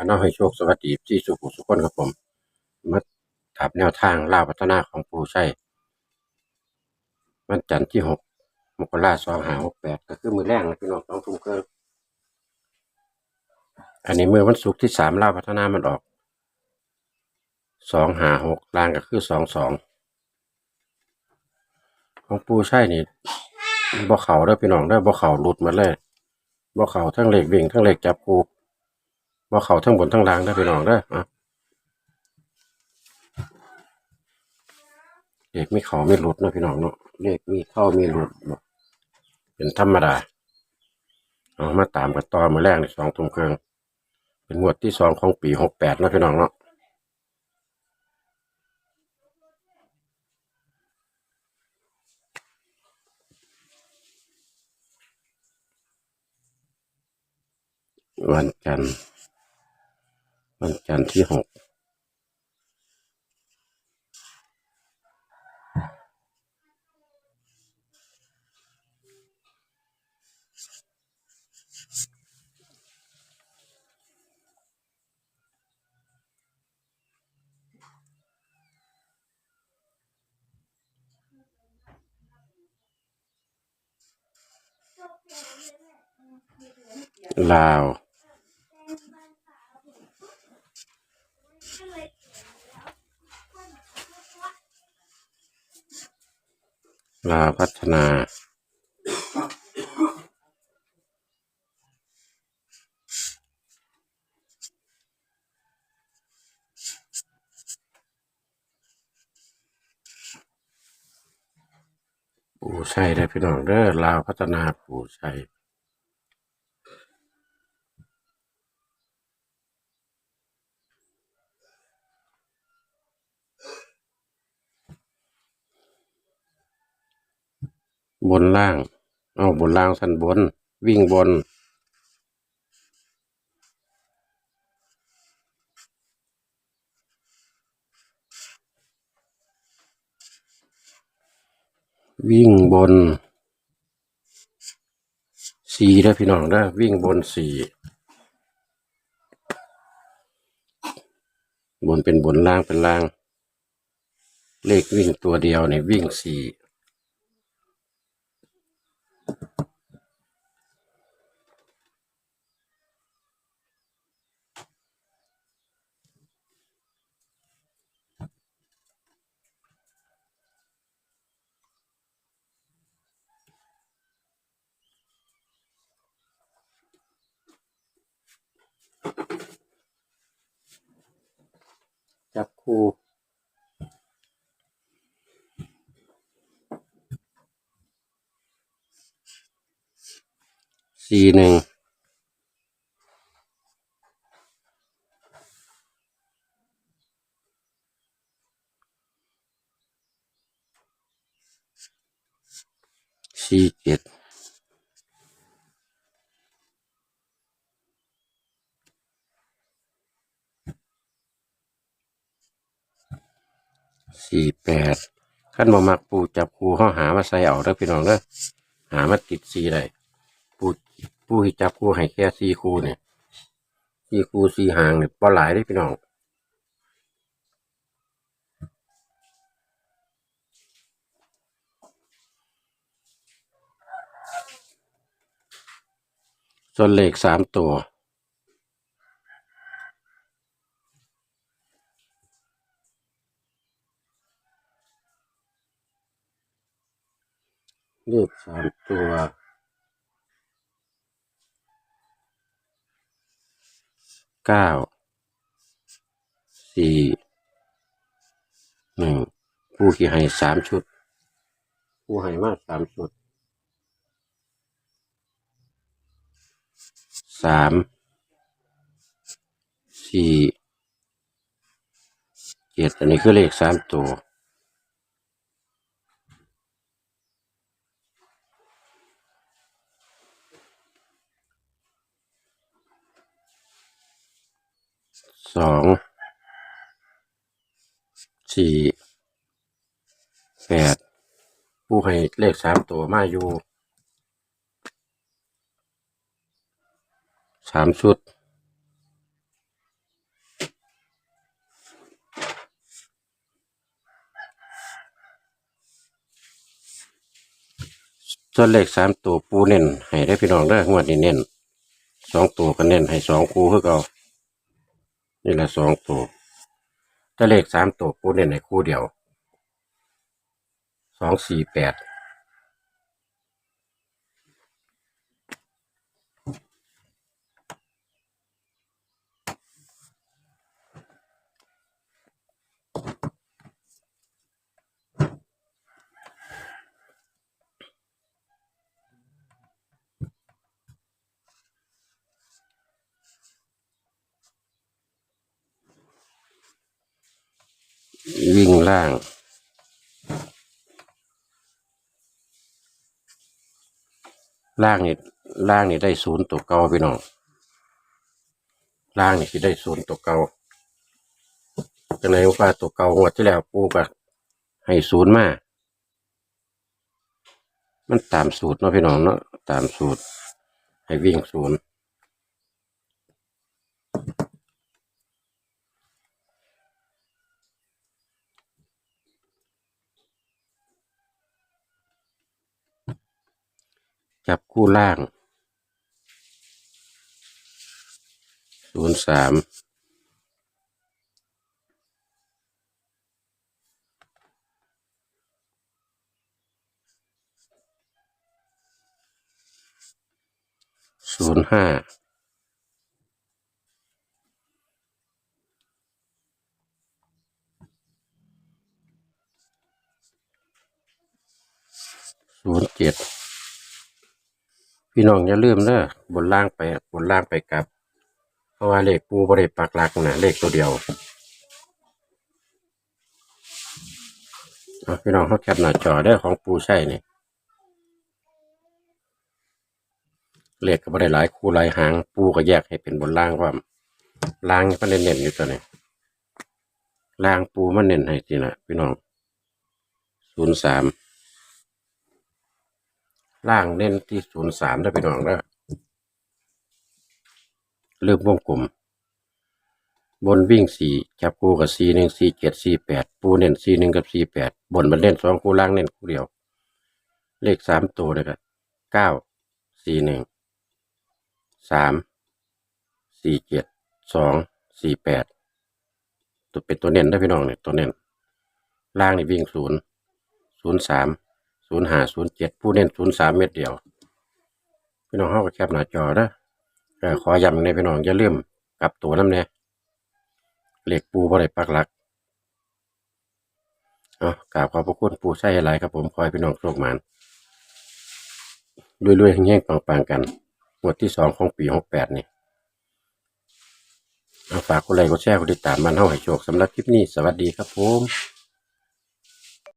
มาน้องให้โชคสวัสดีที่สุขุสุขคนครับผมมาถามแนวทางล่าพัฒนาของปูใชัยวันจันทร์ที่หกมกราสองหาหกแปดก็คือมือแรกนะพี่น้องสองทุ่มครึ่งอันนี้เมื่อวันศุกร์ที่สามล่าพัฒนามันออกสองหาหกล่างก็คือสองสองของปูใชัยนี่บ่เข่าเด้อพี่น้องเด้อบ่เข่าหลุดมาเลยบ่เข่าทั้งเหล็กวิ่งทั้งเหล็กจับ ปูบ่เข่าทั้งบนทั้งล่างเด้พี่น้องเด้อะเลขมีเขาไม่หลุดนะพี่น้องเนาะเลขมีเข้ามีหลุดเป็นธรรมดาเอามาตามกันต่อมือแรกในสองทุ่มครึ่งเป็นงวดที่สองของปีหกแปดนะพี่น้องเนาะวันจันทร์ วันจันทร์ที่หกลาว ลาพัฒนาปู่ชัยได้พี่น้องเด้อลาวพัฒนาปู่ชัย บนล่าง เอาบนล่างสันบน วิ่งบน วิ่งบนสี่ได้พี่น้องได้วิ่งบนสี่บนเป็นบนล่างเป็นล่าง เลขวิ่งตัวเดียวเนี่ยวิ่งสีู่ สี่หนึ่ง สี่เจ็ด สี่แปดขั้นบ่มักปูจับคู่เขาหามาใส่เอาเด้อพี่น้องเด้อหามาติดสี่ได้ปูปูให้จับคูให้แค่สี่คูเนี่ยสี่คูสี่หางเนี่ยบ่หลายเด้พี่น้องส่วนเลขสามตัว ขสามตัวเก้าสี่หนึ่งผู้ที่ให้สามชุด ผู้ให้มากสามชุดสามสี่เจ็ดอันนี้คือเลขสามตัว สองสี่แปดผู้ให้เลขสามตัวมาอยู่สามชุดส่วเลขสามตัวปูเน้นให้ได้พี่น้องได้งวดนี้เน้นสองตัวก็เน้นให้สองคู่เพื่อเอา นี่ละสองตัวถ้าเลขสามตัวปูเน้นให้คู่เดียวสองสี่แปด วิ่งล่าง ล่างนี่ล่างนี่ได้ศูนย์ตัวเก่าพี่น้องล่างนี่ที่ได้ศูนย์ตัวเก่าจังไหนว่าตัวเก่างวดที่แล้วปูก็ให้ศูนย์มามันตามสูตรเนาะพี่น้องเนาะตามสูตร ให้วิ่งศูนย์ จับคู่ล่าง ศูนย์สามศูนย์ห้าศูนย์เจ็ด พี่น้องอย่าลืมเด้อบนล่างไปบนล่างไปกลับ เพราะว่าเลขปูบริปักหลักนะเลขตัวเดียวพี่น้องเขาแคปหน้าจอได้อของปูใช่นี่เลขก็บ่ได้หลายคู่หลายหางปูก็แยกให้เป็นบนล่างว่าล่างมันเน้นๆอยู่ตัวนี้ล่างปูมันเน้นให้ทีนะพี่น้องศูนย์สาม ล่างเน้นที่ศูนย์สามได้อพี่น้องได้อเริ่มวงกลม บนวิ่งสี่จับคู่กับสี่หนึ่งสี่เจ็ดสี่แปดปูเน้นสี่หนึ่งกับสี่แปดบนมันเล่นสองคู่ล่างเน้นคู่เดียว เลขสามตัวเลยครับเก้าสี่หนึ่งสามสี่เจ็ดสองสี่แปดตัวเป็นตัวเน้นได้พี่น้องเนี่ยตัวเน้นล่างนี่วิ่งศูนย์ศูนย์สาม ศูนย์ห้าศูนย์เจ็ดผู้เน้นศูนย์สามเม็ดเดียว พี่น้องเข้ากับแคปหน้าจอนะเออขอย้ำในพี่น้องอย่าลืมกลับตัวน้ำเนี่ยเหล็กปูบ่ได้ปักหลักเอากราบขอบพระคุณปูใช่อะไรครับผมขอให้พี่น้องโชคหมานรวยๆแห้งๆปังๆกันงวดที่สองของปีหกแปดนี่เอาฝากกดไลค์กดแชร์กดติดตามมันเท่าให้โชคสำหรับคลิปนี้ สวัสดีครับผม